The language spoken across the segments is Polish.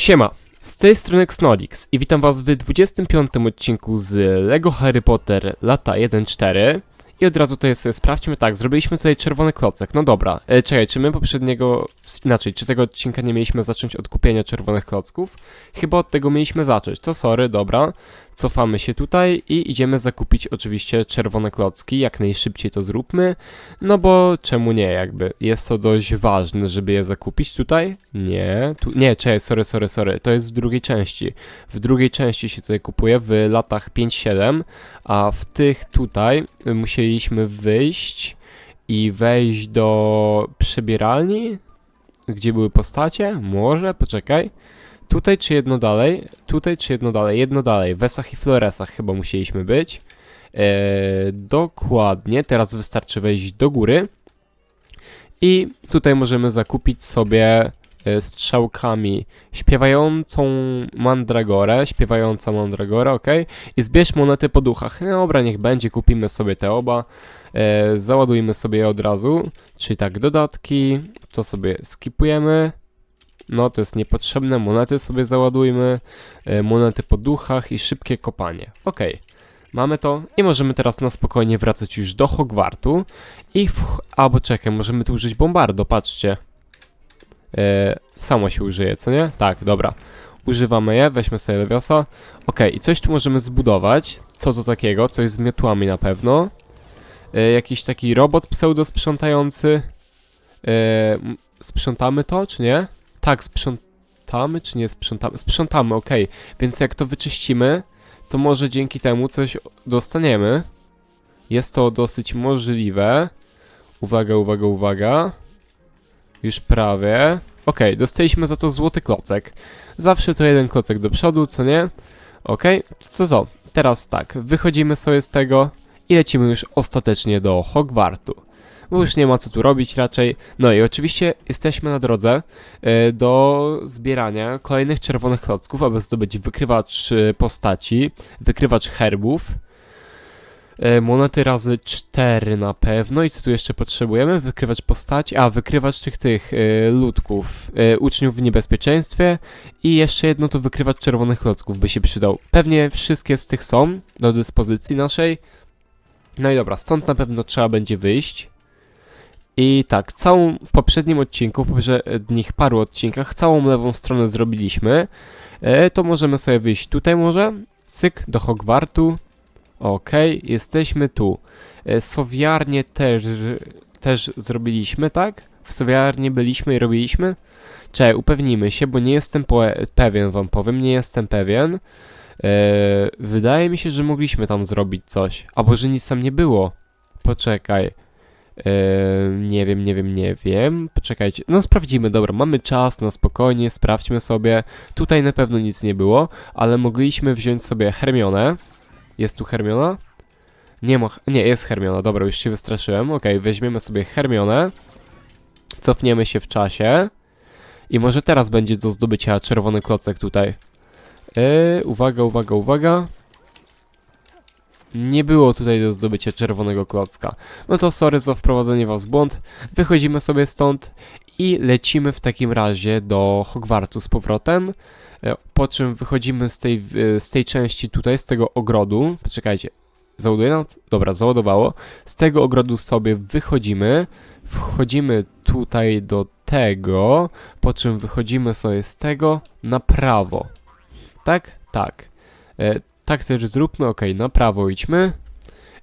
Siema, z tej strony Xnolix i witam was w 25 odcinku z LEGO Harry Potter lata 1.4 i od razu tutaj sobie sprawdźmy, tak, zrobiliśmy tutaj czerwony klocek, no dobra, e, czekaj, czy my poprzedniego, inaczej, czy tego odcinka nie mieliśmy zacząć od kupienia czerwonych klocków? Chyba od tego mieliśmy zacząć, to sorry, dobra, cofamy się tutaj i idziemy zakupić oczywiście czerwone klocki, jak najszybciej to zróbmy, no bo czemu nie, jakby, jest to dość ważne, żeby je zakupić tutaj, nie, tu, nie, czekaj, sorry, sorry, sorry, to jest w drugiej części, w drugiej części się tutaj kupuje, w latach 5-7, a w tych tutaj musieliśmy wyjść i wejść do przebieralni, gdzie były postacie, może, poczekaj, tutaj czy jedno dalej, tutaj czy jedno dalej, jedno dalej, w Esach i Floresach chyba musieliśmy być, Eee, dokładnie, teraz wystarczy wejść do góry. I tutaj możemy zakupić sobie e, strzałkami śpiewającą mandragorę, śpiewająca mandragora, ok? I zbierz monety po duchach. No dobra, niech będzie, kupimy sobie te oba, e, załadujmy sobie je od razu, czyli tak, dodatki, to sobie skipujemy, no to jest niepotrzebne, monety sobie załadujmy, e, monety po duchach i szybkie kopanie, ok. Mamy to i możemy teraz na spokojnie wracać już do Hogwartu i w... albo czekaj, możemy tu użyć bombardo, patrzcie. E, samo się użyje, co nie? Tak, dobra. Używamy je, weźmy sobie Leviosa. Ok, i coś tu możemy zbudować. Co to takiego? Coś z miotłami na pewno. E, jakiś taki robot pseudo-sprzątający. E, m- sprzątamy to, czy nie? Tak, sprzątamy, czy nie sprzątamy? Sprzątamy, ok. Więc jak to wyczyścimy, to może dzięki temu coś dostaniemy. Jest to dosyć możliwe. Uwaga, uwaga, uwaga. Już prawie. Okej, dostaliśmy za to złoty klocek. Zawsze to jeden klocek do przodu, co nie? To co co? Teraz tak, wychodzimy sobie z tego i lecimy już ostatecznie do Hogwartu. Bo już nie ma co tu robić raczej. No i oczywiście jesteśmy na drodze e, do zbierania kolejnych czerwonych klocków, aby zdobyć wykrywacz e, postaci, wykrywacz herbów. E, monety razy 4 na pewno. I co tu jeszcze potrzebujemy? Wykrywacz postaci. A, wykrywacz tych tych e, ludków, e, uczniów w niebezpieczeństwie. I jeszcze jedno to wykrywacz czerwonych klocków by się przydał. Pewnie wszystkie z tych są do dyspozycji naszej. No i dobra, stąd na pewno trzeba będzie wyjść. I tak, całą w poprzednim odcinku, w poprzednich paru odcinkach, całą lewą stronę zrobiliśmy. E, to możemy sobie wyjść tutaj może. Syk do Hogwartu. Okej, jesteśmy tu. E, Sowiarnię też, też zrobiliśmy, tak? W Sowiarnie byliśmy i robiliśmy? Czekaj, upewnijmy się, bo nie jestem pewien, wam powiem, nie jestem pewien. E, wydaje mi się, że mogliśmy tam zrobić coś. Albo, że nic tam nie było. Poczekaj. Nie wiem, nie wiem, nie wiem. Poczekajcie. No sprawdzimy, dobra, mamy czas, no spokojnie, sprawdźmy sobie. Tutaj na pewno nic nie było, ale mogliśmy wziąć sobie Hermionę. Jest tu Hermiona? Nie ma, nie, jest Hermiona, dobra, już się wystraszyłem. Okej, weźmiemy sobie Hermionę. Cofniemy się w czasie. I może teraz będzie do zdobycia czerwony klocek tutaj. Yy, uwaga, uwaga, uwaga. Nie było tutaj do zdobycia czerwonego klocka. No to sorry za wprowadzenie was w błąd. Wychodzimy sobie stąd i lecimy w takim razie do Hogwartu z powrotem. E, Po czym wychodzimy z tej, e, z tej części tutaj, z tego ogrodu. Poczekajcie, załaduje nam? Dobra, załadowało. Z tego ogrodu sobie wychodzimy. Wchodzimy tutaj do tego, po czym wychodzimy sobie z tego na prawo. Tak? Tak. Tak też zróbmy, ok, na prawo idźmy.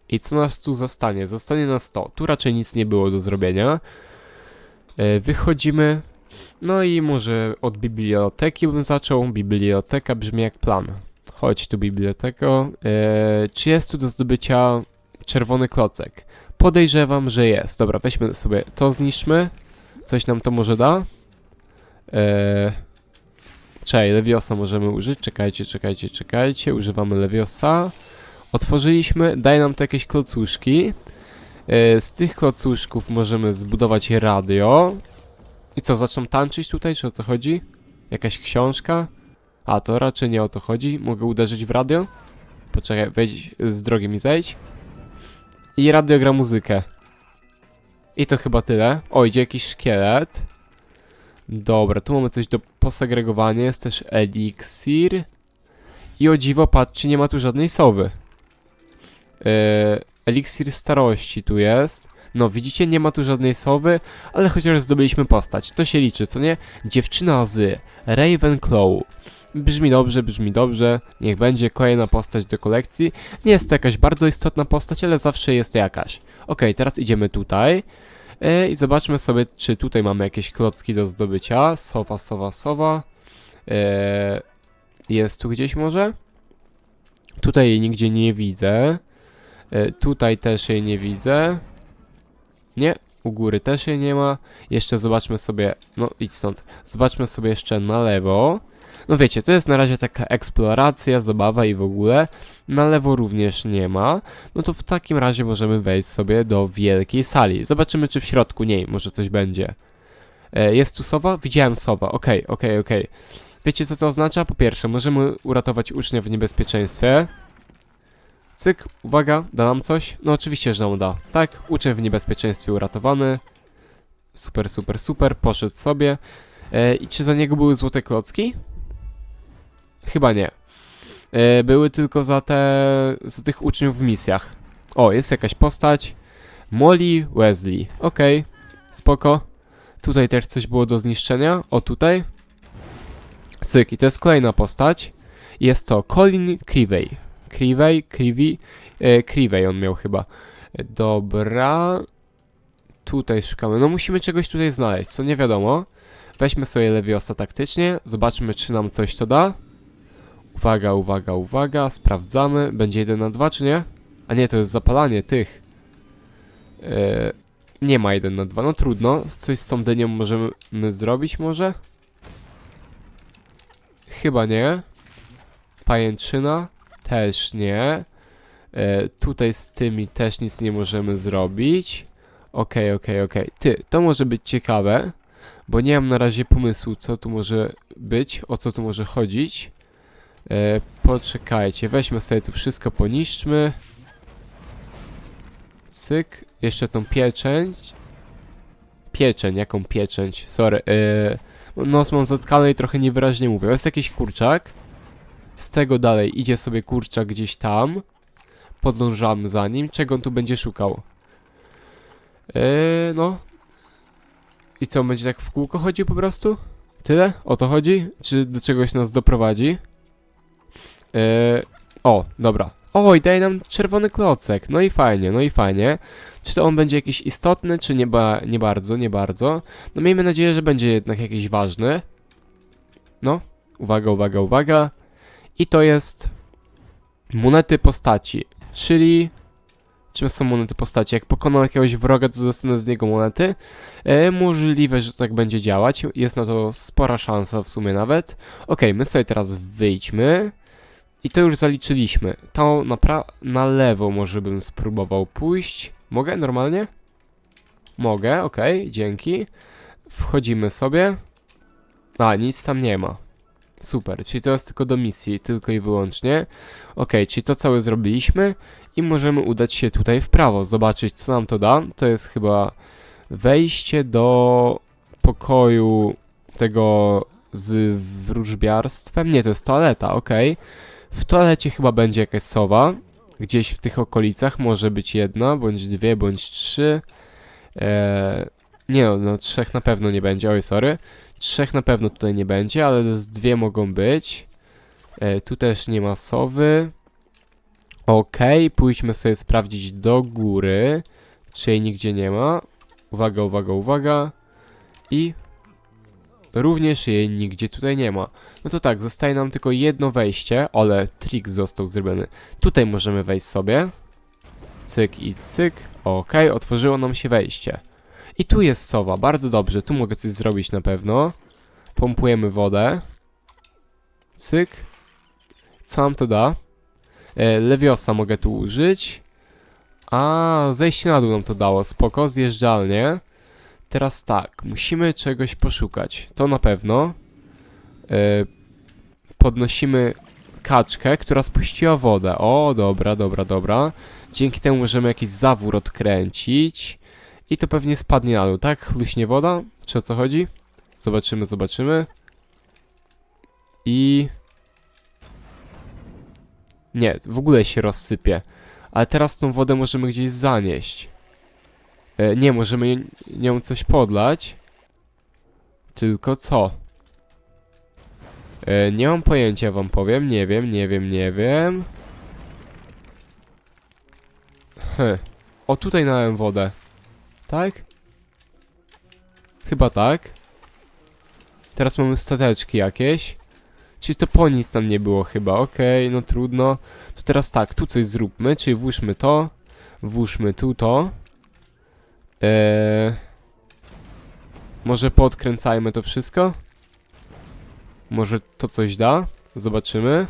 I co nas tu zostanie? Zostanie nas to. Tu raczej nic nie było do zrobienia. E, wychodzimy. No i może od biblioteki bym zaczął. Biblioteka brzmi jak plan. Chodź tu, biblioteko. E, czy jest tu do zdobycia czerwony klocek? Podejrzewam, że jest. Dobra, weźmy sobie to, zniszczmy. Coś nam to może da. E, Czekaj, Leviosa możemy użyć. Czekajcie, czekajcie, czekajcie. Używamy Leviosa. Otworzyliśmy. Daje nam to jakieś klocuszki. E, Z tych klocuszków możemy zbudować radio. I co, zaczną tańczyć tutaj, czy o co chodzi? Jakaś książka? A, to raczej nie o to chodzi. Mogę uderzyć w radio? Poczekaj, wejdź z drogi mi zejdź. I radio gra muzykę. I to chyba tyle. O, idzie jakiś szkielet. Dobra, tu mamy coś do posegregowanie, jest też eliksir. I o dziwo, patrzcie, nie ma tu żadnej sowy. E, eliksir starości tu jest. No, widzicie, nie ma tu żadnej sowy, ale chociaż zdobyliśmy postać. To się liczy, co nie? Dziewczyna z Ravenclaw. Brzmi dobrze, brzmi dobrze. Niech będzie kolejna postać do kolekcji. Nie jest to jakaś bardzo istotna postać, ale zawsze jest jakaś. Ok, teraz idziemy tutaj. E, I zobaczmy sobie, czy tutaj mamy jakieś klocki do zdobycia. Sowa, sowa, sowa. E, jest tu gdzieś może? Tutaj jej nigdzie nie widzę. E, tutaj też jej nie widzę. Nie, u góry też jej nie ma. Jeszcze zobaczmy sobie, no idź stąd. Zobaczmy sobie jeszcze na lewo. No wiecie, to jest na razie taka eksploracja, zabawa i w ogóle. Na lewo również nie ma. No to w takim razie możemy wejść sobie do wielkiej sali. Zobaczymy, czy w środku niej może coś będzie. E, jest tu sowa? Widziałem sowa. Okej, okej, okej. Wiecie, co to oznacza? Po pierwsze, możemy uratować ucznia w niebezpieczeństwie. Cyk, uwaga, da nam coś? No oczywiście, że nam da. Tak, uczeń w niebezpieczeństwie uratowany. Super, super, super, poszedł sobie. E, I czy za niego były złote klocki? Chyba nie. E, były tylko za te, za tych uczniów w misjach. O, jest jakaś postać. Molly Wesley. Okej, spoko. Tutaj też coś było do zniszczenia. O, tutaj. Cyk, i to jest kolejna postać. Jest to Colin Crivey. Crivey, Crivey, e, on miał chyba. Dobra. Tutaj szukamy. No musimy czegoś tutaj znaleźć, co nie wiadomo. Weźmy sobie Leviosa taktycznie, zobaczmy czy nam coś to da. Uwaga, uwaga, uwaga, sprawdzamy. Będzie 1 na 2 czy nie? A nie, to jest zapalanie tych. E, nie ma 1 na 2, no trudno. Coś z tą dynią możemy zrobić może? Chyba nie. Pajęczyna? Też nie. E, tutaj z tymi też nic nie możemy zrobić. Okej, okej, okej. Ty, to może być ciekawe, bo nie mam na razie pomysłu, co tu może być, o co tu może chodzić. E, poczekajcie, weźmy sobie tu wszystko, poniszczmy. Cyk, jeszcze tą pieczęć. Pieczeń, jaką pieczęć? Sorry, e, nos mam zatkany i trochę niewyraźnie mówię. Jest jakiś kurczak. Z tego dalej idzie sobie kurczak gdzieś tam. Podążamy za nim. Czego on tu będzie szukał? Eee, no. I co, będzie tak w kółko chodził po prostu? Tyle? O to chodzi? Czy do czegoś nas doprowadzi? Eee, o, dobra. Oj, daje nam czerwony klocek. No i fajnie, no i fajnie. Czy to on będzie jakiś istotny, czy nie, ba nie bardzo, nie bardzo? No miejmy nadzieję, że będzie jednak jakiś ważny. No, uwaga, uwaga, uwaga. I to jest monety postaci, czyli czym są monety postaci? Jak pokonam jakiegoś wroga, to dostanę z niego monety. E, możliwe, że to tak będzie działać. Jest na to spora szansa w sumie nawet. Ok, my sobie teraz wyjdźmy. I to już zaliczyliśmy. To na, na lewo może bym spróbował pójść. Mogę normalnie? Mogę, ok, dzięki. Wchodzimy sobie. A, nic tam nie ma. Super, czyli to jest tylko do misji, tylko i wyłącznie. Ok, czyli to całe zrobiliśmy i możemy udać się tutaj w prawo, zobaczyć co nam to da. To jest chyba wejście do pokoju tego z wróżbiarstwem. Nie, to jest toaleta, ok. W toalecie chyba będzie jakaś sowa. Gdzieś w tych okolicach może być jedna, bądź dwie, bądź trzy. Eee, nie no, no trzech na pewno nie będzie, oj sorry. Trzech na pewno tutaj nie będzie, ale z dwie mogą być. E, tu też nie ma sowy. Okej, pójdźmy sobie sprawdzić do góry, czy jej nigdzie nie ma. Uwaga, uwaga, uwaga. I również jej nigdzie tutaj nie ma. No to tak, zostaje nam tylko jedno wejście, ale trik został zrobiony. Tutaj możemy wejść sobie. Cyk i cyk. Okej, otworzyło nam się wejście. I tu jest sowa, bardzo dobrze, tu mogę coś zrobić na pewno. Pompujemy wodę. Cyk. Co nam to da? E, lewiosa mogę tu użyć. A, zejście na dół nam to dało, spoko, zjeżdżalnie. Teraz tak, musimy czegoś poszukać, to na pewno. E, podnosimy kaczkę, która spuściła wodę. O, dobra, dobra, dobra. Dzięki temu możemy jakiś zawór odkręcić. I to pewnie spadnie na dół, tak? Chluśnie woda? Czy o co chodzi? Zobaczymy, zobaczymy. I... Nie, w ogóle się rozsypie. Ale teraz tą wodę możemy gdzieś zanieść. E, nie, możemy nią coś podlać. Tylko co? E, nie mam pojęcia, wam powiem. Nie wiem, nie wiem, nie wiem. Hm. O, tutaj nałem wodę. Tak? Chyba tak. Teraz mamy stateczki jakieś. Czyli to po nic tam nie było chyba. Okej, no trudno. To teraz tak, tu coś zróbmy, czyli włóżmy to. Włóżmy tu to. Eee, może podkręcajmy to wszystko? Może to coś da? Zobaczymy.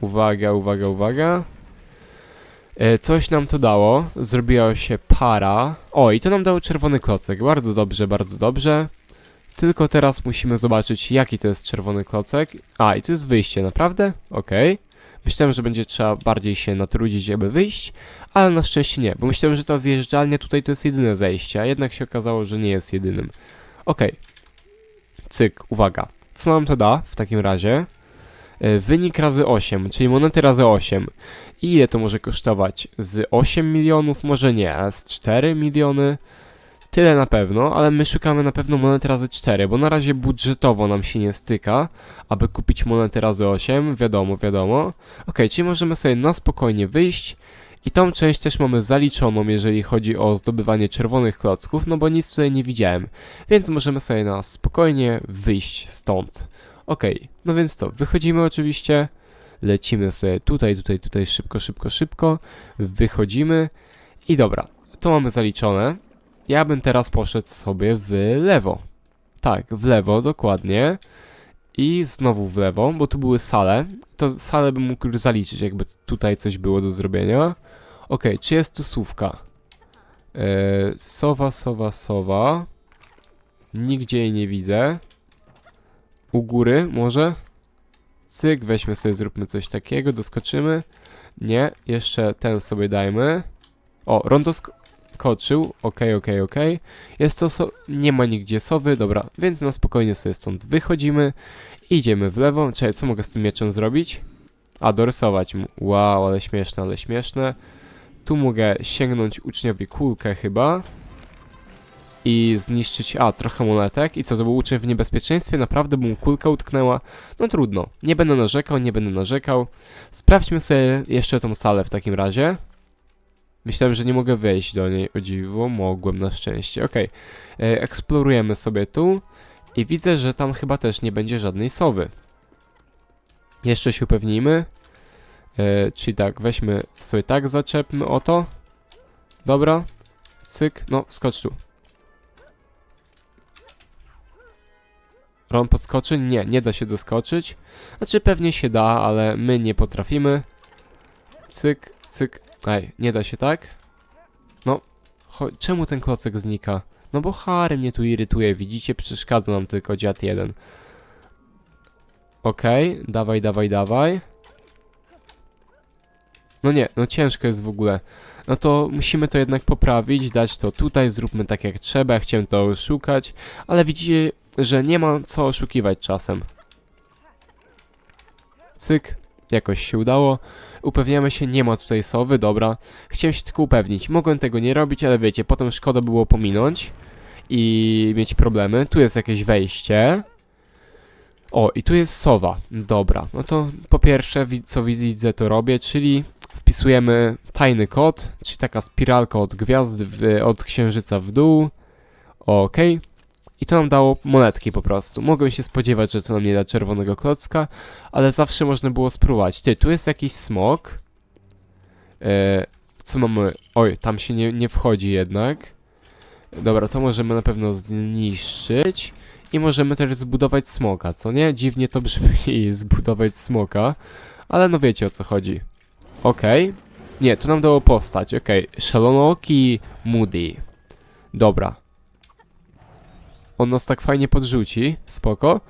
Uwaga, uwaga, uwaga. E, coś nam to dało. Zrobiła się para. O, i to nam dało czerwony klocek. Bardzo dobrze, bardzo dobrze. Tylko teraz musimy zobaczyć, jaki to jest czerwony klocek. A, i tu jest wyjście, naprawdę? Okej. Myślałem, że będzie trzeba bardziej się natrudzić, żeby wyjść, ale na szczęście nie, bo myślałem, że ta zjeżdżalnia tutaj to jest jedyne zejście, a jednak się okazało, że nie jest jedynym. Okej. Cyk, uwaga. Co nam to da w takim razie? E, Wynik razy 8, czyli monety razy 8. I ile to może kosztować? Z 8 milionów? Może nie, a z 4 miliony? Tyle na pewno, ale my szukamy na pewno monety razy 4, bo na razie budżetowo nam się nie styka, aby kupić monety razy 8, wiadomo, wiadomo. Ok, czyli możemy sobie na spokojnie wyjść i tą część też mamy zaliczoną, jeżeli chodzi o zdobywanie czerwonych klocków, no bo nic tutaj nie widziałem, więc możemy sobie na spokojnie wyjść stąd. Ok, no więc co, wychodzimy oczywiście, lecimy sobie tutaj, tutaj, tutaj, szybko, szybko, szybko, wychodzimy i dobra, to mamy zaliczone. Ja bym teraz poszedł sobie w lewo. Tak, w lewo, dokładnie. I znowu w lewo, bo tu były sale. To salę bym mógł już zaliczyć, jakby tutaj coś było do zrobienia. Okej, czy jest tu słówka? Eee, sowa, sowa, sowa. Nigdzie jej nie widzę. U góry może? Cyk, weźmy sobie, zróbmy coś takiego, doskoczymy. Nie, jeszcze ten sobie dajmy. O, rondo sk- koczył, okej, okej, okej. Jest to so nie ma nigdzie sowy, dobra, więc na spokojnie sobie stąd wychodzimy. Idziemy w lewo. Czekaj, co mogę z tym mieczem zrobić? A, dorysować. Wow, ale śmieszne, ale śmieszne. Tu mogę sięgnąć uczniowi kulkę chyba. I zniszczyć, a, trochę monetek. I co, to był uczeń w niebezpieczeństwie? Naprawdę mu kulka utknęła? No trudno. Nie będę narzekał, nie będę narzekał. Sprawdźmy sobie jeszcze tą salę w takim razie. Myślałem, że nie mogę wejść do niej, o dziwo, mogłem na szczęście. Okej, E, eksplorujemy sobie tu i widzę, że tam chyba też nie będzie żadnej sowy. Jeszcze się upewnijmy. E, czyli tak, weźmy sobie tak, zaczepmy o to. Dobra, cyk, no, skocz tu. Ron podskoczy? Nie, nie da się doskoczyć. Znaczy pewnie się da, ale my nie potrafimy. Cyk, cyk. Ej, nie da się tak? No, czemu ten klocek znika? No bo Harry mnie tu irytuje, widzicie? Przeszkadza nam tylko dziad jeden. Okej, dawaj, dawaj, dawaj. No nie, no ciężko jest w ogóle. No to musimy to jednak poprawić, dać to tutaj, zróbmy tak jak trzeba, ja chciałem to oszukać, ale widzicie, że nie ma co oszukiwać czasem. Cyk, jakoś się udało. Upewniamy się, nie ma tutaj sowy, dobra. Chciałem się tylko upewnić. Mogłem tego nie robić, ale wiecie, potem szkoda było pominąć i mieć problemy. Tu jest jakieś wejście. O, i tu jest sowa. Dobra, no to po pierwsze, co widzę, to robię, czyli wpisujemy tajny kod, czyli taka spiralka od gwiazd, w, od księżyca w dół. Okej. I to nam dało monetki po prostu. Mogłem się spodziewać, że to nam nie da czerwonego klocka, ale zawsze można było spróbować. Ty, tu jest jakiś smok. E, co mamy? Oj, tam się nie, nie wchodzi jednak. Dobra, to możemy na pewno zniszczyć. I możemy też zbudować smoka, co nie? Dziwnie to brzmi, zbudować smoka. Ale no wiecie o co chodzi. Okej. Nie, tu nam dało postać, okej. Szalonoki Moody. Dobra. On nas tak fajnie podrzuci, spoko.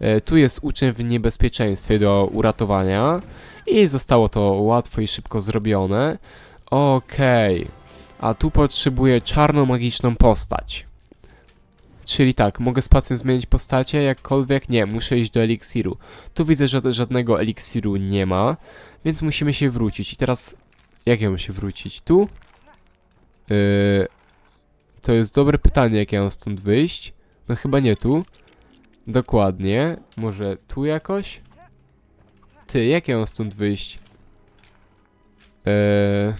E, tu jest uczeń w niebezpieczeństwie do uratowania. I zostało to łatwo i szybko zrobione. Okej. A tu potrzebuję czarną magiczną postać. Czyli tak, mogę z pacjent zmienić postacie, jakkolwiek nie, muszę iść do eliksiru. Tu widzę, że żadnego eliksiru nie ma, więc musimy się wrócić. I teraz, jak ja mam się wrócić? Tu? Yy, to jest dobre pytanie, jak ja mam stąd wyjść. No chyba nie tu. Dokładnie. Może tu jakoś? Ty, jak ja mam stąd wyjść? Eee,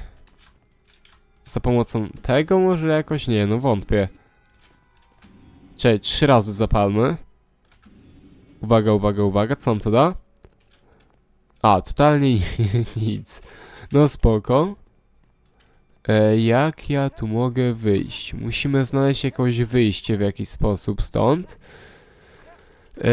za pomocą tego może jakoś? Nie, no wątpię. Czekaj, trzy razy zapalmy. Uwaga, uwaga, uwaga, co nam to da? A, totalnie nic. No spoko. E, jak ja tu mogę wyjść? Musimy znaleźć jakieś wyjście w jakiś sposób stąd. E,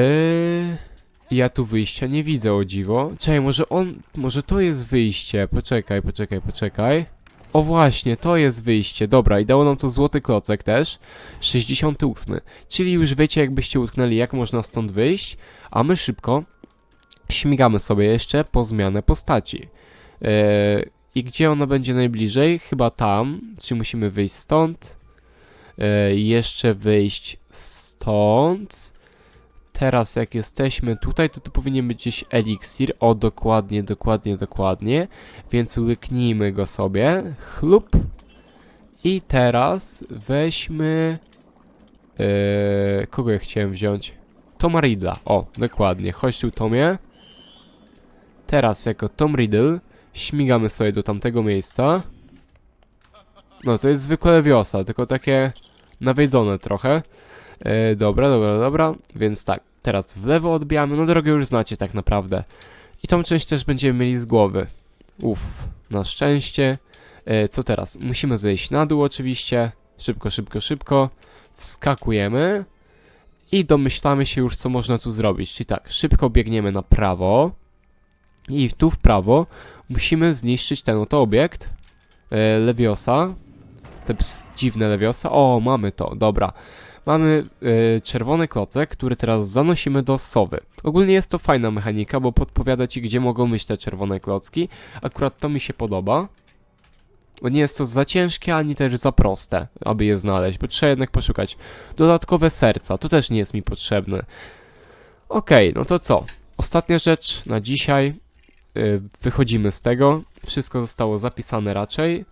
ja tu wyjścia nie widzę, o dziwo. Czekaj, może on... Może to jest wyjście. Poczekaj, poczekaj, poczekaj. O właśnie, to jest wyjście. Dobra, i dało nam to złoty klocek też. 68. Czyli już wiecie, jakbyście utknęli, jak można stąd wyjść. A my szybko śmigamy sobie jeszcze po zmianę postaci. Eee, I gdzie ona będzie najbliżej? Chyba tam. Czyli musimy wyjść stąd. Eee, jeszcze wyjść stąd. Teraz jak jesteśmy tutaj, to tu powinien być gdzieś eliksir. O, dokładnie, dokładnie, dokładnie. Więc łyknijmy go sobie. Chlup. I teraz weźmy... Eee, kogo ja chciałem wziąć? Toma Riddla. O, dokładnie. Chodź tu, Tomie. Teraz jako Tom Riddle śmigamy sobie do tamtego miejsca. No, to jest zwykłe lewiosa, tylko takie nawiedzone trochę. E, dobra, dobra, dobra, więc tak, teraz w lewo odbijamy, no drogę już znacie tak naprawdę. I tą część też będziemy mieli z głowy. Uff, na szczęście. E, co teraz? Musimy zejść na dół oczywiście. Szybko, szybko, szybko. Wskakujemy. I domyślamy się już, co można tu zrobić. Czyli tak, szybko biegniemy na prawo. I tu w prawo musimy zniszczyć ten oto obiekt. E, Leviosa. Te dziwne Leviosa. O, mamy to, dobra. Mamy e, czerwony klocek, który teraz zanosimy do sowy. Ogólnie jest to fajna mechanika, bo podpowiada ci, gdzie mogą być te czerwone klocki. Akurat to mi się podoba. Bo nie jest to za ciężkie, ani też za proste, aby je znaleźć, bo trzeba jednak poszukać. Dodatkowe serca, to też nie jest mi potrzebne. Okej, no to co? Ostatnia rzecz na dzisiaj. Y, Wychodzimy z tego. Wszystko zostało zapisane raczej.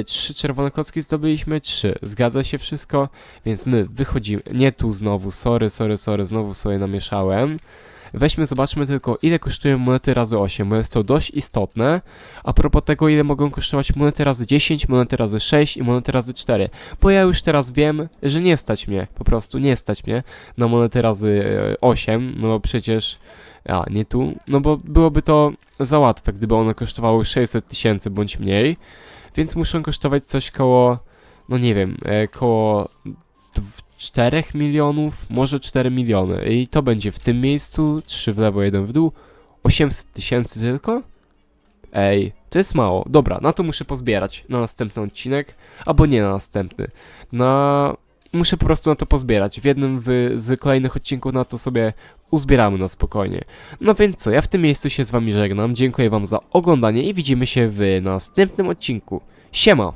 Y, Trzy czerwone klocki zdobyliśmy, trzy. Zgadza się wszystko, więc my wychodzimy. Nie tu znowu, sorry, sorry, sorry, znowu sobie namieszałem. Weźmy, zobaczmy tylko, ile kosztują monety razy 8, bo jest to dość istotne. A propos tego, ile mogą kosztować monety razy 10, monety razy 6 i monety razy 4. Bo ja już teraz wiem, że nie stać mnie, po prostu nie stać mnie na monety razy e, 8, no bo przecież... A, nie tu. No bo byłoby to za łatwe, gdyby one kosztowały 600 tysięcy bądź mniej. Więc muszą kosztować coś koło, no nie wiem, e, koło 4 milionów, może 4 miliony. I to będzie w tym miejscu, 3 w lewo, 1 w dół. 800 tysięcy tylko? Ej, to jest mało. Dobra, na to muszę pozbierać na następny odcinek, albo nie na następny. Na... Muszę po prostu na to pozbierać. W jednym w, z kolejnych odcinków na to sobie uzbieramy na spokojnie. No więc co, ja w tym miejscu się z wami żegnam. Dziękuję wam za oglądanie i widzimy się w następnym odcinku. Siema!